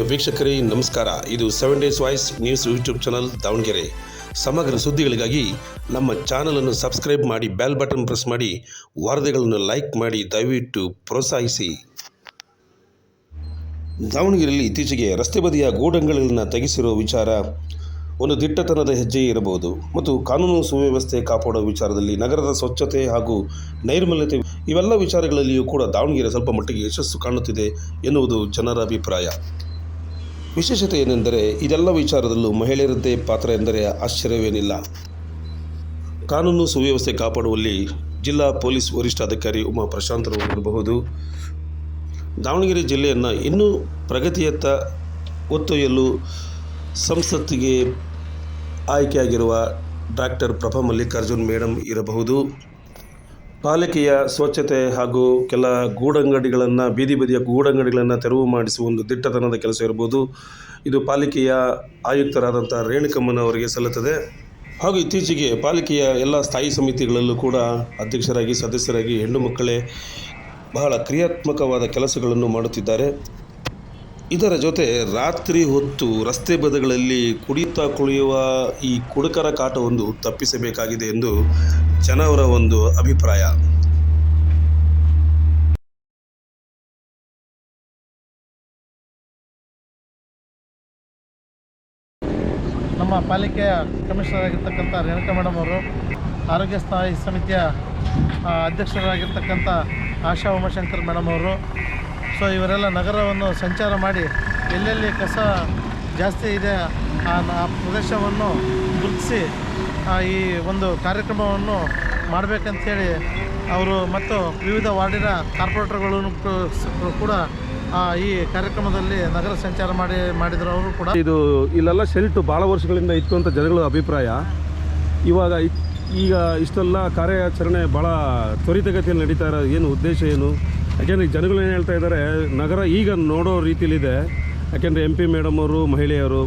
ಪ್ರಿಯ ವೀಕ್ಷಕರೇ, ನಮಸ್ಕಾರ. ಇದು seven days voice news YouTube channel Davanagere. ಸಮಗ್ರ ಸುದ್ದಿಗಳಿಗಾಗಿ ನಮ್ಮ ಚಾನಲನ್ನು ಸಬ್ಸ್ಕ್ರೈಬ್ ಮಾಡಿ ಬೆಲ್ ಬಟನ್ ಪ್ರೆಸ್ ಮಾಡಿ ವಾರ್ತೆಗಳನ್ನು ಲೈಕ್ ಮಾಡಿ, ದಯವಿಟ್ಟು ಪ್ರೋತ್ಸಾಹಿಸಿ. ದಾವಣಗೆರೆಯಲ್ಲಿ ಇತ್ತೀಚೆಗೆ ರಸ್ತೆ ಬದಿಯ ಗೂಡಂಗಳನ್ನು ತೆಗೆಸಿರುವ ವಿಚಾರ ಒಂದು ದಿಟ್ಟತನದ ಹೆಜ್ಜೆ ಇರಬಹುದು. ಮತ್ತು ಕಾನೂನು ಸುವ್ಯವಸ್ಥೆ ಕಾಪಾಡುವ ವಿಚಾರದಲ್ಲಿ ನಗರದ ಸ್ವಚ್ಛತೆ ಹಾಗೂ ನೈರ್ಮಲ್ಯತೆ ಇವೆಲ್ಲ ವಿಚಾರಗಳಲ್ಲಿಯೂ ಕೂಡ ದಾವಣಗೆರೆ ಸ್ವಲ್ಪ ಮಟ್ಟಿಗೆ ಯಶಸ್ಸು ಕಾಣುತ್ತಿದೆ ಎನ್ನುವುದು ಜನರ ಅಭಿಪ್ರಾಯ. ವಿಶೇಷತೆ ಏನೆಂದರೆ, ಇದೆಲ್ಲ ವಿಚಾರದಲ್ಲೂ ಮಹಿಳೆಯರದ್ದೇ ಪಾತ್ರ ಎಂದರೆ ಆಶ್ಚರ್ಯವೇನಿಲ್ಲ. ಕಾನೂನು ಸುವ್ಯವಸ್ಥೆ ಕಾಪಾಡುವಲ್ಲಿ ಜಿಲ್ಲಾ ಪೊಲೀಸ್ ವರಿಷ್ಠಾಧಿಕಾರಿ ಉಮಾ ಪ್ರಶಾಂತರವರು ಇರಬಹುದು. ದಾವಣಗೆರೆ ಜಿಲ್ಲೆಯನ್ನು ಇನ್ನೂ ಪ್ರಗತಿಯತ್ತ ಒತ್ತೊಯ್ಯಲು ಸಂಸತ್ತಿಗೆ ಆಯ್ಕೆಯಾಗಿರುವ ಡಾಕ್ಟರ್ ಪ್ರಭಾ ಮಲ್ಲಿಕಾರ್ಜುನ್ ಮೇಡಮ್ ಇರಬಹುದು. ಪಾಲಿಕೆಯ ಸ್ವಚ್ಛತೆ ಹಾಗೂ ಕೆಲ ಗೂಡಂಗಡಿಗಳನ್ನು, ಬೀದಿ ಬದಿಯ ಗೂಡಂಗಡಿಗಳನ್ನು ತೆರವು ಮಾಡಿಸುವ ಒಂದು ದಿಟ್ಟತನದ ಕೆಲಸ ಇರ್ಬೋದು. ಇದು ಪಾಲಿಕೆಯ ಆಯುಕ್ತರಾದಂಥ ರೇಣುಕಮ್ಮನವರಿಗೆ ಸಲ್ಲುತ್ತದೆ. ಹಾಗೂ ಇತ್ತೀಚೆಗೆ ಪಾಲಿಕೆಯ ಎಲ್ಲ ಸ್ಥಾಯಿ ಸಮಿತಿಗಳಲ್ಲೂ ಕೂಡ ಅಧ್ಯಕ್ಷರಾಗಿ, ಸದಸ್ಯರಾಗಿ ಹೆಣ್ಣು ಮಕ್ಕಳೇ ಬಹಳ ಕ್ರಿಯಾತ್ಮಕವಾದ ಕೆಲಸಗಳನ್ನು ಮಾಡುತ್ತಿದ್ದಾರೆ. ಇದರ ಜೊತೆ ರಾತ್ರಿ ಹೊತ್ತು ರಸ್ತೆ ಬದಿಗಳಲ್ಲಿ ಕುಡಿಯುತ್ತಾ ಕುಳಿಯುವ ಈ ಕುಡುಕರ ಕಾಟವೊಂದು ತಪ್ಪಿಸಬೇಕಾಗಿದೆ ಎಂದು ಜನವರ ಒಂದು ಅಭಿಪ್ರಾಯ. ನಮ್ಮ ಪಾಲಿಕೆಯ ಕಮಿಷನರ್ ಆಗಿರ್ತಕ್ಕಂಥ ರೇಣುಕಾ ಮೇಡಮ್ ಅವರು, ಆರೋಗ್ಯ ಸ್ಥಾಯಿ ಸಮಿತಿಯ ಅಧ್ಯಕ್ಷರಾಗಿರ್ತಕ್ಕಂಥ ಆಶಾ ಉಮಾಶಂಕರ್ ಮೇಡಮ್ ಅವರು ಸೊ ಇವರೆಲ್ಲ ನಗರವನ್ನು ಸಂಚಾರ ಮಾಡಿ ಎಲ್ಲೆಲ್ಲಿ ಕಸ ಜಾಸ್ತಿ ಇದೆ ಆ ಪ್ರದೇಶವನ್ನು ಗುರುತಿಸಿ ಈ ಒಂದು ಕಾರ್ಯಕ್ರಮವನ್ನು ಮಾಡಬೇಕಂತೇಳಿ ಅವರು ಮತ್ತು ವಿವಿಧ ವಾರ್ಡಿನ ಕಾರ್ಪೊರೇಟರ್ಗಳನ್ನು ಕು- ಕೂಡ ಈ ಕಾರ್ಯಕ್ರಮದಲ್ಲಿ ನಗರ ಸಂಚಾರ ಮಾಡಿ, ಮಾಡಿದ್ರು ಅವರು ಕೂಡ. ಇದು ಇಲ್ಲೆಲ್ಲ ಶೆಲ್ಟು ಭಾಳ ವರ್ಷಗಳಿಂದ ಇತ್ತು ಅಂತ ಜನಗಳ ಅಭಿಪ್ರಾಯ. ಇವಾಗ ಈಗ ಇಷ್ಟೆಲ್ಲ ಕಾರ್ಯಾಚರಣೆ ಭಾಳ ತ್ವರಿತಗತಿಯಲ್ಲಿ ನಡೀತಾ ಇರೋ ಏನು ಉದ್ದೇಶ ಏನು? ಯಾಕೆಂದರೆ ಜನಗಳು ಏನು ಹೇಳ್ತಾ ಇದ್ದಾರೆ, ನಗರ ಈಗ ನೋಡೋ ರೀತಿಲಿದೆ. ಯಾಕೆಂದರೆ ಎಂ ಪಿ ಮೇಡಮ್ ಅವರು ಮಹಿಳೆಯರು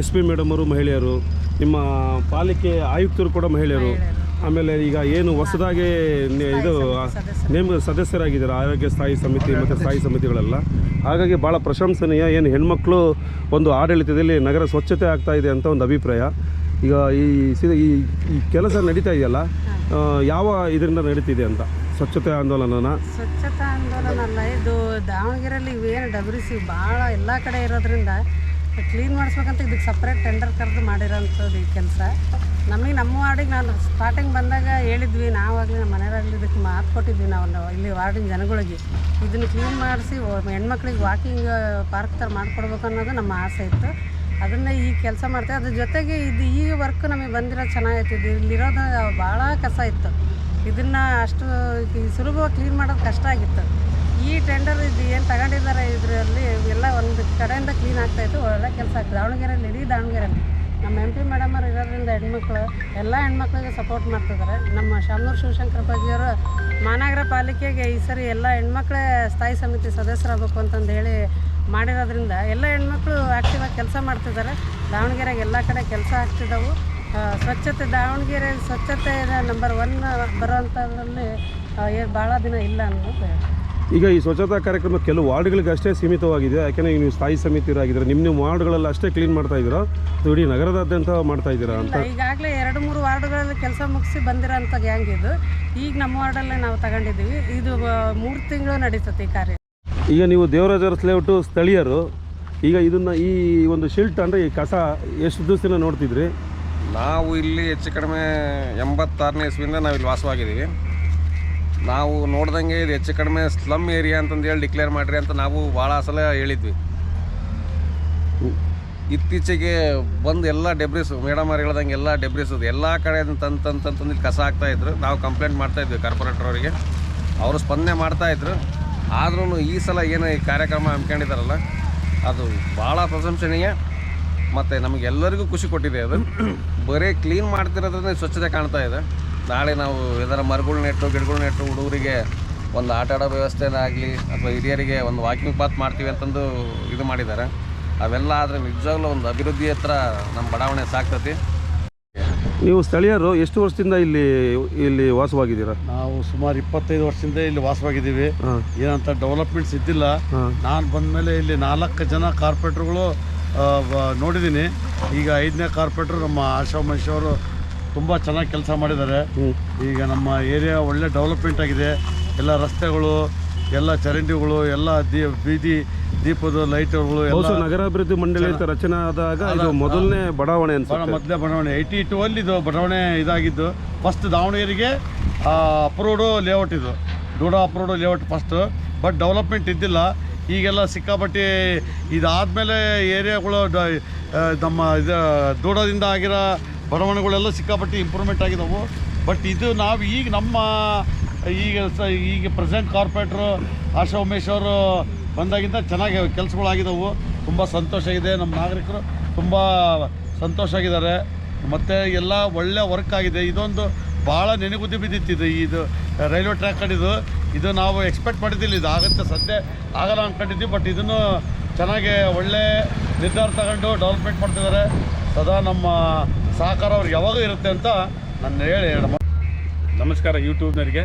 ಎಸ್ ಪಿ ಮೇಡಮ್ ಅವರು ಮಹಿಳೆಯರು, ನಿಮ್ಮ ಪಾಲಿಕೆ ಆಯುಕ್ತರು ಕೂಡ ಮಹಿಳೆಯರು. ಆಮೇಲೆ ಈಗ ಏನು ಹೊಸದಾಗಿ ಇದು, ನೇಮ ಸದಸ್ಯರಾಗಿದ್ದಾರೆ, ಆರೋಗ್ಯ ಸ್ಥಾಯಿ ಸಮಿತಿ ಮತ್ತು ಸ್ಥಾಯಿ ಸಮಿತಿಗಳೆಲ್ಲ. ಹಾಗಾಗಿ ಭಾಳ ಪ್ರಶಂಸನೀಯ, ಏನು ಹೆಣ್ಮಕ್ಳು ಒಂದು ಆಡಳಿತದಲ್ಲಿ ನಗರ ಸ್ವಚ್ಛತೆ ಆಗ್ತಾ ಇದೆ ಅಂತ ಒಂದು ಅಭಿಪ್ರಾಯ. ಈಗ ಈ ಈ ಕೆಲಸ ನಡೀತಾ ಇದೆಯಲ್ಲ ಯಾವ ಇದರಿಂದ ನಡೀತಿದೆ ಅಂತ? ಸ್ವಚ್ಛತೆ ಆಂದೋಲನ ಸ್ವಚ್ಛತಾ ಆಂದೋಲನ ಅಲ್ಲ ಇದು ದಾವಣಗೆರೆಯಲ್ಲಿ ಇವೇನು ಡಬ್ರಿಸಿ ಭಾಳ ಎಲ್ಲ ಕಡೆ ಇರೋದ್ರಿಂದ ಕ್ಲೀನ್ ಮಾಡಿಸ್ಬೇಕಂತ ಇದಕ್ಕೆ ಸಪ್ರೇಟ್ ಟೆಂಡರ್ ಕರೆದು ಮಾಡಿರೋಂಥದ್ದು ಈ ಕೆಲಸ. ನಮಗೆ ನಮ್ಮ ವಾರ್ಡಿಗೆ ನಾನು ಸ್ಟಾರ್ಟಿಂಗ್ ಬಂದಾಗ ಹೇಳಿದ್ವಿ, ನಾವಾಗಲಿ ನಮ್ಮ ಮನೆಯವರಾಗಲಿ ಇದಕ್ಕೆ ಮಾತು ಕೊಟ್ಟಿದ್ವಿ ನಾವು ಇಲ್ಲಿ ವಾರ್ಡಿನ ಜನಗಳಿಗೆ. ಇದನ್ನು ಕ್ಲೀನ್ ಮಾಡಿಸಿ ಹೆಣ್ಮಕ್ಳಿಗೆ ವಾಕಿಂಗ್ ಪಾರ್ಕ್ ಥರ ಮಾಡಿಕೊಡ್ಬೇಕು ಅನ್ನೋದು ನಮ್ಮ ಆಸೆ ಇತ್ತು. ಅದನ್ನು ಈ ಕೆಲಸ ಮಾಡ್ತೇವೆ ಅದ್ರ ಜೊತೆಗೆ ಇದು ಈ ವರ್ಕ್ ನಮಗೆ ಬಂದಿರೋದು ಚೆನ್ನಾಗಿತ್ತು ಇದು ಇಲ್ಲಿರೋದು ಭಾಳ ಕಸ ಇತ್ತು. ಇದನ್ನು ಅಷ್ಟು ಸುಲಭವಾಗಿ ಕ್ಲೀನ್ ಮಾಡೋದು ಕಷ್ಟ ಆಗಿತ್ತು. ಈ ಟೆಂಡರ್ ಇದು ಏನು ತಗೊಂಡಿದ್ದಾರೆ ಇದರಲ್ಲಿ ಎಲ್ಲ ಒಂದು ಕಡೆಯಿಂದ ಕ್ಲೀನ್ ಆಗ್ತಾಯಿತ್ತು ಒಳ್ಳೆ ಕೆಲಸ ಆಗ್ತದೆ. ದಾವಣಗೆರೆಯಲ್ಲಿ, ಇಡೀ ದಾವಣಗೆರೆಯಲ್ಲಿ. ನಮ್ಮ ಎಂ ಪಿ ಮೇಡಮ್ ಅವ್ರು ಇರೋದ್ರಿಂದ ಹೆಣ್ಮಕ್ಳು, ಎಲ್ಲ ಹೆಣ್ಮಕ್ಳಿಗೆ ಸಪೋರ್ಟ್ ಮಾಡ್ತಿದ್ದಾರೆ. ನಮ್ಮ ಶಾಮನೂರು ಶಿವಶಂಕರ ಬಾಜಿಯವರು ಮಹಾನಗರ ಪಾಲಿಕೆಗೆ ಈ ಸರಿ ಎಲ್ಲ ಹೆಣ್ಮಕ್ಳೇ ಸ್ಥಾಯಿ ಸಮಿತಿ ಸದಸ್ಯರಾಗಬೇಕು ಅಂತಂದು ಹೇಳಿ ಮಾಡಿರೋದ್ರಿಂದ ಎಲ್ಲ ಹೆಣ್ಮಕ್ಳು ಆ್ಯಕ್ಟಿವಾಗಿ ಕೆಲಸ ಮಾಡ್ತಿದ್ದಾರೆ. ದಾವಣಗೆರೆಗೆ ಎಲ್ಲ ಕಡೆ ಕೆಲಸ ಆಗ್ತಿದ್ದಾವೆ ಸ್ವಚ್ಛತೆ ದಾವಣಗೆರೆ ಸ್ವಚ್ಛತೆ ನಂಬರ್ ಒನ್ ಬರೋವಂಥದ್ರಲ್ಲಿ ಏನು ಭಾಳ ದಿನ ಇಲ್ಲ ಅನ್ನೋದು ಈಗ ಈ ಸ್ವಚ್ಛತಾ ಕಾರ್ಯಕ್ರಮ ಕೆಲವು ವಾರ್ಡ್ಗಳಿಗೆ ಅಷ್ಟೇ ಸೀಮಿತವಾಗಿದೆ ಯಾಕೆಂದರೆ ನೀವು ಸ್ಥಾಯಿ ಸಮಿತಿರಾಗಿದ್ದೀರಾ ನಿಮ್ಮ ನಿಮ್ಮ ವಾರ್ಡ್ಗಳೆಲ್ಲ ಅಷ್ಟೇ ಕ್ಲೀನ್ ಮಾಡ್ತಾ ಇದ್ದೀರಾ? ಅಥವಾ ಇಡೀ ನಗರದಾದ್ಯಂತ ಮಾಡ್ತಾ ಇದ್ದೀರಾ ಅಂತ? ಈಗಾಗಲೇ ಎರಡು ಮೂರು ವಾರ್ಡ್ಗಳಲ್ಲಿ ಕೆಲಸ ಮುಗಿಸಿ ಬಂದಿರೋಂಥ ಗ್ಯಾಂಗ್ ಇದು. ಈಗ ನಮ್ಮ ವಾರ್ಡಲ್ಲೇ ನಾವು ತಗೊಂಡಿದ್ದೀವಿ. ಇದು ಮೂರು ತಿಂಗಳು ನಡೀತದೆ ಈ ಕಾರ್ಯ. ಈಗ ನೀವು ದೇವರಾಜ ಸ್ಲೇಔಟು ಲೇಔಟು ಸ್ಥಳೀಯರು ಈಗ ಇದನ್ನು ಈ ಒಂದು ಶಿಲ್ಟ್ ಅಂದರೆ ಈ ಕಸ ಎಷ್ಟು ದಿವಸದಿಂದ ನೋಡ್ತಿದ್ರಿ? ನಾವು ಇಲ್ಲಿ ಹೆಚ್ಚು ಕಡಿಮೆ ಎಂಬತ್ತಾರನೇ ಇಸ್ವಿಯಿಂದ ನಾವು ಇಲ್ಲಿ ವಾಸವಾಗಿದ್ದೀವಿ. ನಾವು ನೋಡ್ದಂಗೆ ಇದು ಹೆಚ್ಚು ಕಡಿಮೆ ಸ್ಲಮ್ ಏರಿಯಾ ಅಂತಂದು ಹೇಳಿ ಡಿಕ್ಲೇರ್ ಮಾಡಿರಿ ಅಂತ ನಾವು ಭಾಳ ಸಲ ಹೇಳಿದ್ವಿ. ಇತ್ತೀಚೆಗೆ ಬಂದು ಎಲ್ಲ ಡೆಬ್ರಿಸ್ ಮೇಡಮ್ ಅವ್ರು ಹೇಳ್ದಂಗೆ ಎಲ್ಲ ಡೆಬ್ರಿಸ್ ಎಲ್ಲ ಕಡೆ ತಂತಂತಂತಂದು ಕಸ ಹಾಕ್ತಾಯಿದ್ರು ನಾವು ಕಂಪ್ಲೇಂಟ್ ಮಾಡ್ತಾಯಿದ್ವಿ ಕಾರ್ಪೊರೇಟರ್ ಅವರಿಗೆ. ಅವರು ಸ್ಪಂದನೆ ಮಾಡ್ತಾಯಿದ್ರು ಆದ್ರೂ ಈ ಸಲ ಏನು ಈ ಕಾರ್ಯಕ್ರಮ ಹಮ್ಮಿಕೊಂಡಿದ್ದಾರಲ್ಲ, ಅದು ಭಾಳ ಪ್ರಶಂಸನೀಯ. ಮತ್ತು ನಮಗೆಲ್ಲರಿಗೂ ಖುಷಿ ಕೊಟ್ಟಿದೆ ಅದು. ಬರೀ ಕ್ಲೀನ್ ಮಾಡ್ತಿರೋದ್ರಿಂದ ಸ್ವಚ್ಛತೆ ಕಾಣ್ತಾ ಇದೆ. ನಾಳೆ ನಾವು ಯಾವ್ದಾರ ಮರಗಳು ನೆಟ್ಟು ಗಿಡಗಳು ನೆಟ್ಟು ಹುಡುಗರಿಗೆ ಒಂದು ಆಟ ಆಡೋ ವ್ಯವಸ್ಥೆನಾಗಲಿ ಅಥವಾ ಹಿರಿಯರಿಗೆ ಒಂದು ವಾಕಿಂಗ್ ಪಾತ್ ಮಾಡ್ತೀವಿ ಅಂತಂದು ಇದು ಮಾಡಿದ್ದಾರೆ. ಅವೆಲ್ಲ ಆದರೆ ನಿಜವಾಗ್ಲೂ ಒಂದು ಅಭಿವೃದ್ಧಿ ಹತ್ರ ನಮ್ಮ ಬಡಾವಣೆ ಸಾಕ್ತತಿ. ನೀವು ಸ್ಥಳೀಯರು ಎಷ್ಟು ವರ್ಷದಿಂದ ಇಲ್ಲಿ ಇಲ್ಲಿ ವಾಸವಾಗಿದ್ದೀರಾ? ನಾವು ಸುಮಾರು ಇಪ್ಪತ್ತೈದು ವರ್ಷದಿಂದ ಇಲ್ಲಿ ವಾಸವಾಗಿದ್ದೀವಿ. ಏನಂತ ಡೆವಲಪ್ಮೆಂಟ್ಸ್ ಇದ್ದಿಲ್ಲ. ನಾನು ಬಂದ ಮೇಲೆ ಇಲ್ಲಿ ನಾಲ್ಕು ಜನ ಕಾರ್ಪೊರೇಟ್ರುಗಳು ನೋಡಿದ್ದೀನಿ ಈಗ ಐದನೇ ಕಾರ್ಪೊರೇಟ್ರು ನಮ್ಮ ಆಶಾ ಮಹೇಶ್ ಅವರು ತುಂಬ ಚೆನ್ನಾಗಿ ಕೆಲಸ ಮಾಡಿದ್ದಾರೆ. ಈಗ ನಮ್ಮ ಏರಿಯಾ ಒಳ್ಳೆ ಡೆವಲಪ್ಮೆಂಟ್ ಆಗಿದೆ. ಎಲ್ಲ ರಸ್ತೆಗಳು ಎಲ್ಲ ಚರಂಡಿಗಳು ಎಲ್ಲ ದೀ ಬೀದಿ ದೀಪದ ಲೈಟ್ಗಳು ಎಲ್ಲ ನಗರಾಭಿವೃದ್ಧಿ ಮಂಡಳಿ ರಚನೆ ಆದಾಗ ಇದು ಮೊದಲನೇ ಬಡಾವಣೆ ಅಂತ ಅನ್ಸುತ್ತೆ. ಮೊದಲೇ ಬಡಾವಣೆ. ಏಯ್ಟಿ ಟು ಅಲ್ಲಿ ಇದು ಬಡಾವಣೆ ಇದಾಗಿದ್ದು. ಫಸ್ಟ್ ದಾವಣಗೆರೆಗೆ ಅಪ್ರೋಡು ಲೇಔಟ್ ಇದು. DUDA approved layout first but development ಇದ್ದಿಲ್ಲ. ಈಗೆಲ್ಲ ಸಿಕ್ಕಾಪಟ್ಟಿ ಇದಾದಮೇಲೆ ಏರಿಯಾಗಳು ನಮ್ಮ ಇದು ದೂಡದಿಂದ ಆಗಿರೋ ಬಡಾವಣೆಗಳೆಲ್ಲ ಸಿಕ್ಕಾಪಟ್ಟಿ ಇಂಪ್ರೂವ್ಮೆಂಟ್ ಆಗಿದ್ದಾವೆ ಬಟ್ ಇದು ನಾವು ಈಗ ನಮ್ಮ, ಈಗ ಸ, ಈಗ ಪ್ರೆಸೆಂಟ್ ಕಾರ್ಪೊರೇಟ್ರು ಆಶಾ ಉಮೇಶ್ ಅವರು ಬಂದಾಗಿಂದ ಚೆನ್ನಾಗಿ ಕೆಲಸಗಳಾಗಿದ್ದಾವೆ ತುಂಬ ಸಂತೋಷ ಇದೆ ನಮ್ಮ ನಾಗರಿಕರು. ತುಂಬ ಸಂತೋಷ ಆಗಿದ್ದಾರೆ. ಮತ್ತು ಎಲ್ಲ ಒಳ್ಳೆಯ ವರ್ಕ್ ಆಗಿದೆ. ಇದೊಂದು ಭಾಳ ನೆನೆಗುದ್ದಿ ಬಿದ್ದಿತ್ತು ಇದು ಇದು ರೈಲ್ವೆ ಟ್ರ್ಯಾಕ್ ಕಡಿದು. ಇದು ನಾವು ಎಕ್ಸ್ಪೆಕ್ಟ್ ಮಾಡಿದ್ದಿಲ್ಲ ಇದು ಆಗುತ್ತೆ ಸದ್ಯ ಆಗಲ್ಲ ಅಂದ್ಕೊಂಡಿದ್ವಿ ಬಟ್ ಇದನ್ನು ಚೆನ್ನಾಗಿ ಒಳ್ಳೆ ನಿರ್ಧಾರ ತಗೊಂಡು ಡೆವಲಪ್ಮೆಂಟ್ ಮಾಡ್ತಿದ್ದಾರೆ. ಸದಾ ನಮ್ಮ ಸಹಕಾರ ಅವ್ರಿಗೆ ಯಾವಾಗ ಇರುತ್ತೆ ಅಂತ ನಾನು ಹೇಳಿ ಹೇಳಮ್ಮ. ನಮಸ್ಕಾರ ಯೂಟ್ಯೂಬ್ನವರಿಗೆ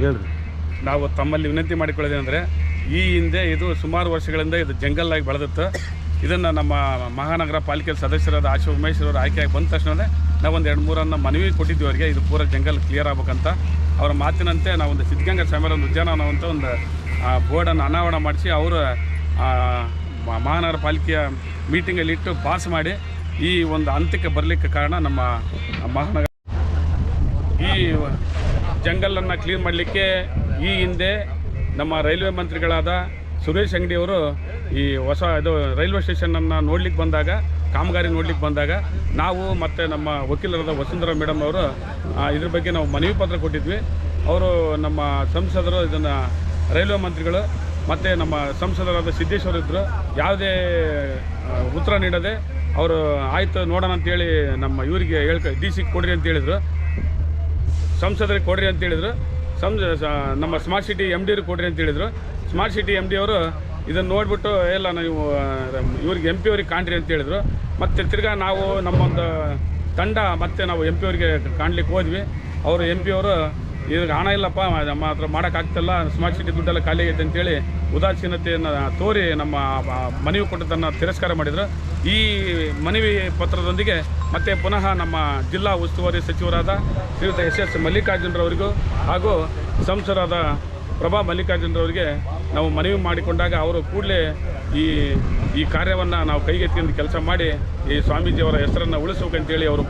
ಹೇಳ್ರಿ. ನಾವು ತಮ್ಮಲ್ಲಿ ವಿನಂತಿ ಮಾಡಿಕೊಳ್ಳೋದೇನೆಂದರೆ ಈ ಹಿಂದೆ ಇದು ಸುಮಾರು ವರ್ಷಗಳಿಂದ ಇದು ಜಂಗಲ್ ಆಗಿ ಬೆಳೆದಿತ್ತು. ಇದನ್ನು ನಮ್ಮ ಮಹಾನಗರ ಪಾಲಿಕೆ ಸದಸ್ಯರಾದ ಆಶಾ ಉಮೇಶ್ ಅವರು ಆಯ್ಕೆಯಾಗಿ ಬಂದ ತಕ್ಷಣವೇ ನಾವೊಂದು ಎರಡು ಮೂರನ್ನು ಮನವಿ ಕೊಟ್ಟಿದ್ವಿ ಅವರಿಗೆ ಇದು ಪೂರ ಜಂಗಲ್ ಕ್ಲಿಯರ್ ಆಗ್ಬೇಕಂತ. ಅವರ ಮಾತಿನಂತೆ ನಾವೊಂದು ಸಿದ್ಧಗಂಗಾ ಸ್ವಾಮಿಯರ ಒಂದು ಉದ್ಯಾನವನ ಅಂತ ಒಂದು ಬೋರ್ಡನ್ನು ಅನಾವರಣ ಮಾಡಿಸಿ ಅವರು ಮಹಾನಗರ ಪಾಲಿಕೆಯ ಮೀಟಿಂಗಲ್ಲಿ ಇಟ್ಟು ಪಾಸ್ ಮಾಡಿ ಈ ಒಂದು ಹಂತಕ್ಕೆ ಬರಲಿಕ್ಕೆ ಕಾರಣ ನಮ್ಮ ಮಹಾನಗರ ಈ ಜಂಗಲನ್ನು ಕ್ಲೀನ್ ಮಾಡಲಿಕ್ಕೆ ಈ ಹಿಂದೆ ನಮ್ಮ ರೈಲ್ವೆ ಮಂತ್ರಿಗಳಾದ ಸುರೇಶ್ ಅಂಗಡಿಯವರು ಈ ಹೊಸ ಇದು ರೈಲ್ವೆ ಸ್ಟೇಷನನ್ನು ನೋಡ್ಲಿಕ್ಕೆ ಬಂದಾಗ ಕಾಮಗಾರಿ ನೋಡ್ಲಿಕ್ಕೆ ಬಂದಾಗ ನಾವು ಮತ್ತು ನಮ್ಮ ವಕೀಲರಾದ ವಸುಂಧರಾ ಮೇಡಮ್ ಅವರು ಇದ್ರ ಬಗ್ಗೆ ನಾವು ಮನವಿ ಪತ್ರ ಕೊಟ್ಟಿದ್ವಿ. ಅವರು ನಮ್ಮ ಸಂಸದರು, ಇದನ್ನು ರೈಲ್ವೆ ಮಂತ್ರಿಗಳು ಮತ್ತು ನಮ್ಮ ಸಂಸದರಾದ ಸಿದ್ದೇಶ್ವರ ಇದ್ದರು ಯಾವುದೇ ಉತ್ತರ ನೀಡದೆ ಅವರು ಆಯಿತು ನೋಡೋಣ ಅಂತೇಳಿ ನಮ್ಮ ಇವರಿಗೆ ಹೇಳ್ಕ, ಡಿ ಸಿ ಕೊಡ್ರಿ ಅಂತ ಹೇಳಿದರು. ಸಂಸದರಿಗೆ ಕೊಡ್ರಿ ಅಂತ ಹೇಳಿದ್ರು. ಸಂಸ ನಮ್ಮ ಸ್ಮಾರ್ಟ್ ಸಿಟಿ ಎಂ ಡಿ ಕೊಡ್ರಿ ಅಂತ ಹೇಳಿದ್ರು. ಸ್ಮಾರ್ಟ್ ಸಿಟಿ ಎಂ ಡಿ ಅವರು ಇದನ್ನು ನೋಡಿಬಿಟ್ಟು ಎಲ್ಲ ನೀವು ಇವ್ರಿಗೆ ಎಂ ಪಿ ಅವ್ರಿಗೆ ಕಾಣ್ರಿ ಅಂತ ಹೇಳಿದ್ರು. ಮತ್ತು ತಿರ್ಗಾ ನಾವು ನಮ್ಮೊಂದು ತಂಡ ಮತ್ತೆ ನಾವು ಎಂ ಪಿ ಅವರಿಗೆ ಕಾಣ್ಲಿಕ್ಕೆ ಹೋದ್ವಿ. ಅವರು ಎಂ ಪಿ ಅವರು ಇದಕ್ಕೆ ಹಣ ಇಲ್ಲಪ್ಪ ನಮ್ಮ ಹತ್ರ ಮಾಡೋಕ್ಕಾಗ್ತಿಲ್ಲ ಸ್ಮಾರ್ಟ್ ಸಿಟಿ ದುಡ್ಡೆಲ್ಲ ಖಾಲಿ ಆಗೈತೆ ಅಂತೇಳಿ ಉದಾಸೀನತೆಯನ್ನು ತೋರಿ ನಮ್ಮ ಮನವಿ ಕೊಟ್ಟದನ್ನು ತಿರಸ್ಕಾರ ಮಾಡಿದರು. ಈ ಮನವಿ ಪತ್ರದೊಂದಿಗೆ ಮತ್ತೆ ಪುನಃ ನಮ್ಮ ಜಿಲ್ಲಾ ಉಸ್ತುವಾರಿ ಸಚಿವರಾದ ಶ್ರೀಯುತ ಎಸ್ ಎಸ್ ಮಲ್ಲಿಕಾರ್ಜುನರವರಿಗೂ ಹಾಗೂ ಸಂಸದರಾದ ಪ್ರಭಾ ಮಲ್ಲಿಕಾರ್ಜುನರವರಿಗೆ ನಾವು ಮನವಿ ಮಾಡಿಕೊಂಡಾಗ ಅವರು ಕೂಡಲೇ ಈ ಈ ಕಾರ್ಯವನ್ನು ನಾವು ಕೈಗೆತ್ತಿಕೊಂಡು ಕೆಲಸ ಮಾಡಿ ಈ ಸ್ವಾಮೀಜಿಯವರ ಹೆಸರನ್ನು ಉಳಿಸಬೇಕಂತೇಳಿ ಅವರು